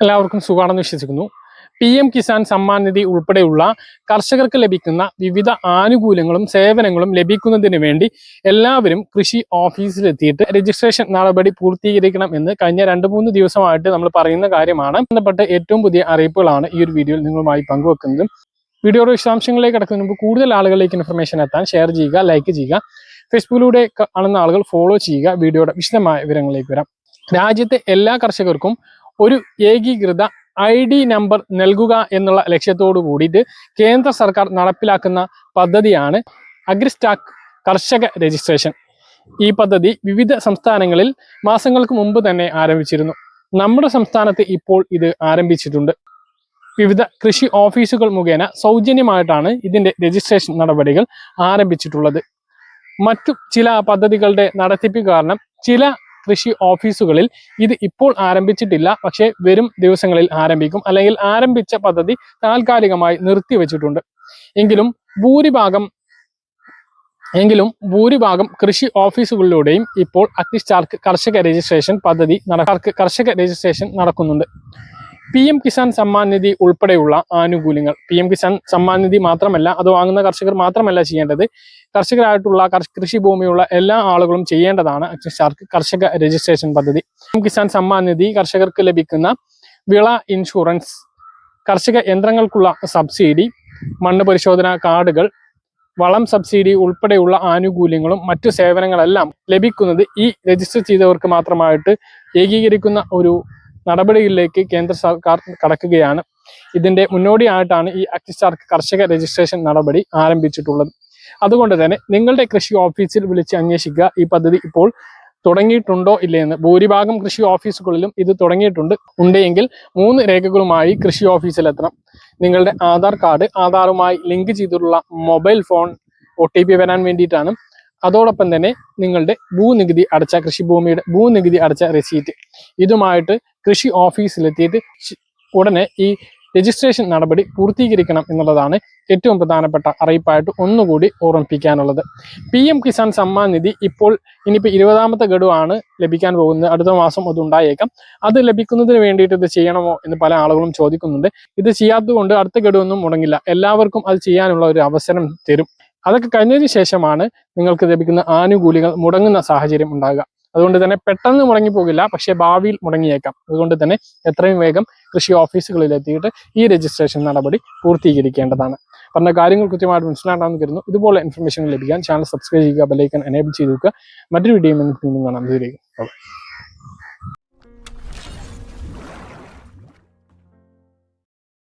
എല്ലാവർക്കും സുഖമാണെന്ന് വിശ്വസിക്കുന്നു. പി എം കിസാൻ സമ്മാൻ നിധി ഉൾപ്പെടെയുള്ള കർഷകർക്ക് ലഭിക്കുന്ന വിവിധ ആനുകൂല്യങ്ങളും സേവനങ്ങളും ലഭിക്കുന്നതിന് വേണ്ടി എല്ലാവരും കൃഷി ഓഫീസിലെത്തിയിട്ട് രജിസ്ട്രേഷൻ നടപടി പൂർത്തീകരിക്കണം എന്ന് കഴിഞ്ഞ രണ്ട് മൂന്ന് ദിവസമായിട്ട് നമ്മൾ പറയുന്ന കാര്യമാണ്. ബന്ധപ്പെട്ട ഏറ്റവും പുതിയ അറിയിപ്പുകളാണ് ഈ ഒരു വീഡിയോയിൽ നിങ്ങളുമായി പങ്കുവെക്കുന്നത്. വീഡിയോയുടെ വിശദാംശങ്ങളിലേക്ക് കിടക്കുന്നതിന് മുമ്പ് കൂടുതൽ ആളുകളിലേക്ക് ഇൻഫർമേഷൻ എത്താൻ ഷെയർ ചെയ്യുക ലൈക്ക് ചെയ്യുക. ഫേസ്ബുക്കിലൂടെ കാണുന്ന ആളുകൾ ഫോളോ ചെയ്യുക. വീഡിയോയുടെ വിശദമായ വിവരങ്ങളിലേക്ക് വരാം. രാജ്യത്തെ എല്ലാ കർഷകർക്കും ഒരു ഏകീകൃത ഐ ഡി നമ്പർ നൽകുക എന്നുള്ള ലക്ഷ്യത്തോടു കൂടിയിട്ട് കേന്ദ്ര സർക്കാർ നടപ്പിലാക്കുന്ന പദ്ധതിയാണ് അഗ്രിസ്റ്റാക്ക് കർഷക രജിസ്ട്രേഷൻ. ഈ പദ്ധതി വിവിധ സംസ്ഥാനങ്ങളിൽ മാസങ്ങൾക്ക് മുമ്പ് തന്നെ ആരംഭിച്ചിരുന്നു. നമ്മുടെ സംസ്ഥാനത്ത് ഇപ്പോൾ ഇത് ആരംഭിച്ചിട്ടുണ്ട്. വിവിധ കൃഷി ഓഫീസുകൾ മുഖേന സൗജന്യമായിട്ടാണ് ഇതിന്റെ രജിസ്ട്രേഷൻ നടപടികൾ ആരംഭിച്ചിട്ടുള്ളത്. മറ്റു ചില പദ്ധതികളുടെ നടത്തിപ്പ് കാരണം ചില കൃഷി ഓഫീസുകളിൽ ഇത് ഇപ്പോൾ ആരംഭിച്ചിട്ടില്ല. പക്ഷേ വരും ദിവസങ്ങളിൽ ആരംഭിക്കും. അല്ലെങ്കിൽ ആരംഭിച്ച പദ്ധതി താൽക്കാലികമായി നിർത്തിവെച്ചിട്ടുണ്ട് എങ്കിലും ഭൂരിഭാഗം എങ്കിലും ഭൂരിഭാഗം കൃഷി ഓഫീസുകളിലൂടെയും ഇപ്പോൾ അഗ്നിസ്റ്റാർക്ക് കർഷക രജിസ്ട്രേഷൻ പദ്ധതി കർഷക രജിസ്ട്രേഷൻ നടക്കുന്നുണ്ട്. പി എം കിസാൻ സമ്മാൻ നിധി ഉൾപ്പെടെയുള്ള ആനുകൂല്യങ്ങൾ. പി എം കിസാൻ സമ്മാൻ നിധി മാത്രമല്ല അത് വാങ്ങുന്ന കർഷകർ മാത്രമല്ല ചെയ്യേണ്ടത്. കർഷകരായിട്ടുള്ള കർഷ- കൃഷിഭൂമിയുള്ള എല്ലാ ആളുകളും ചെയ്യേണ്ടതാണ് കർഷക രജിസ്ട്രേഷൻ പദ്ധതി. പി എം കിസാൻ സമ്മാൻ നിധി കർഷകർക്ക് ലഭിക്കുന്ന വിള ഇൻഷുറൻസ് കർഷക യന്ത്രങ്ങൾക്കുള്ള സബ്സിഡി മണ്ണ് പരിശോധന കാർഡുകൾ വളം സബ്സിഡി ഉൾപ്പെടെയുള്ള ആനുകൂല്യങ്ങളും മറ്റു സേവനങ്ങളെല്ലാം ലഭിക്കുന്നത് ഈ രജിസ്റ്റർ ചെയ്തവർക്ക് മാത്രമായിട്ട് ഏകീകരിക്കുന്ന ഒരു നടപടികളിലേക്ക് കേന്ദ്ര സർക്കാർ കടക്കുകയാണ്. ഇതിന്റെ മുന്നോടിയായിട്ടാണ് ഈ അഗ്നിസ്റ്റാർക്ക് കർഷക രജിസ്ട്രേഷൻ നടപടി ആരംഭിച്ചിട്ടുള്ളത്. അതുകൊണ്ട് തന്നെ നിങ്ങളുടെ കൃഷി ഓഫീസിൽ വിളിച്ച് അന്വേഷിക്കുക. ഈ പദ്ധതി ഇപ്പോൾ തുടങ്ങിയിട്ടുണ്ടോ ഇല്ലയെന്ന്. ഭൂരിഭാഗം കൃഷി ഓഫീസുകളിലും ഇത് തുടങ്ങിയിട്ടുണ്ട്. ഉണ്ടെങ്കിൽ മൂന്ന് രേഖകളുമായി കൃഷി ഓഫീസിലെത്തണം. നിങ്ങളുടെ ആധാർ കാർഡ് ആധാറുമായി ലിങ്ക് ചെയ്തിട്ടുള്ള മൊബൈൽ ഫോൺ ഒ വരാൻ വേണ്ടിയിട്ടാണ് അതോടൊപ്പം തന്നെ നിങ്ങളുടെ ഭൂനികുതി അടച്ച കൃഷിഭൂമിയുടെ ഭൂനികുതി അടച്ച റെസീറ്റ് ഇതുമായിട്ട് കൃഷി ഓഫീസിലെത്തിയിട്ട് ഉടനെ ഈ രജിസ്ട്രേഷൻ നടപടി പൂർത്തീകരിക്കണം എന്നുള്ളതാണ് ഏറ്റവും പ്രധാനപ്പെട്ട അറിയിപ്പായിട്ട് ഒന്നുകൂടി ഓർമ്മിപ്പിക്കാനുള്ളത്. പി എം കിസാൻ സമ്മാൻ നിധി ഇപ്പോൾ ഇനിയിപ്പോൾ ഇരുപതാമത്തെ ഗഡുവാണ് ലഭിക്കാൻ പോകുന്നത്. അടുത്ത മാസം അത് ഉണ്ടായേക്കാം. അത് ലഭിക്കുന്നതിന് വേണ്ടിയിട്ട് ഇത് ചെയ്യണമോ എന്ന് പല ആളുകളും ചോദിക്കുന്നുണ്ട്. ഇത് ചെയ്യാത്തതുകൊണ്ട് അടുത്ത ഗഡുവൊന്നും മുടങ്ങില്ല. എല്ലാവർക്കും അത് ചെയ്യാനുള്ള ഒരു അവസരം തരും. അതൊക്കെ കഴിഞ്ഞതിന് ശേഷമാണ് നിങ്ങൾക്ക് ലഭിക്കുന്ന ആനുകൂല്യങ്ങൾ മുടങ്ങുന്ന സാഹചര്യം ഉണ്ടാകുക. അതുകൊണ്ട് തന്നെ പെട്ടെന്ന് മുടങ്ങിപ്പോകില്ല പക്ഷേ ഭാവിയിൽ മുടങ്ങിയേക്കാം. അതുകൊണ്ട് തന്നെ എത്രയും വേഗം കൃഷി ഓഫീസുകളിൽ എത്തിയിട്ട് ഈ രജിസ്ട്രേഷൻ നടപടി പൂർത്തീകരിക്കേണ്ടതാണ്. പറഞ്ഞ കാര്യങ്ങൾ കൃത്യമായിട്ട് മനസ്സിലാക്കാമെന്ന് കരുതുന്നു. ഇതുപോലെ ഇൻഫർമേഷൻ ലഭിക്കാൻ ചാനൽ സബ്സ്ക്രൈബ് ചെയ്യുക ബെലൈക്കൻ എനേബിൾ ചെയ്ത് വെക്കുക. മറ്റൊരു വീഡിയോ കാണാം. ഇതിലേക്ക്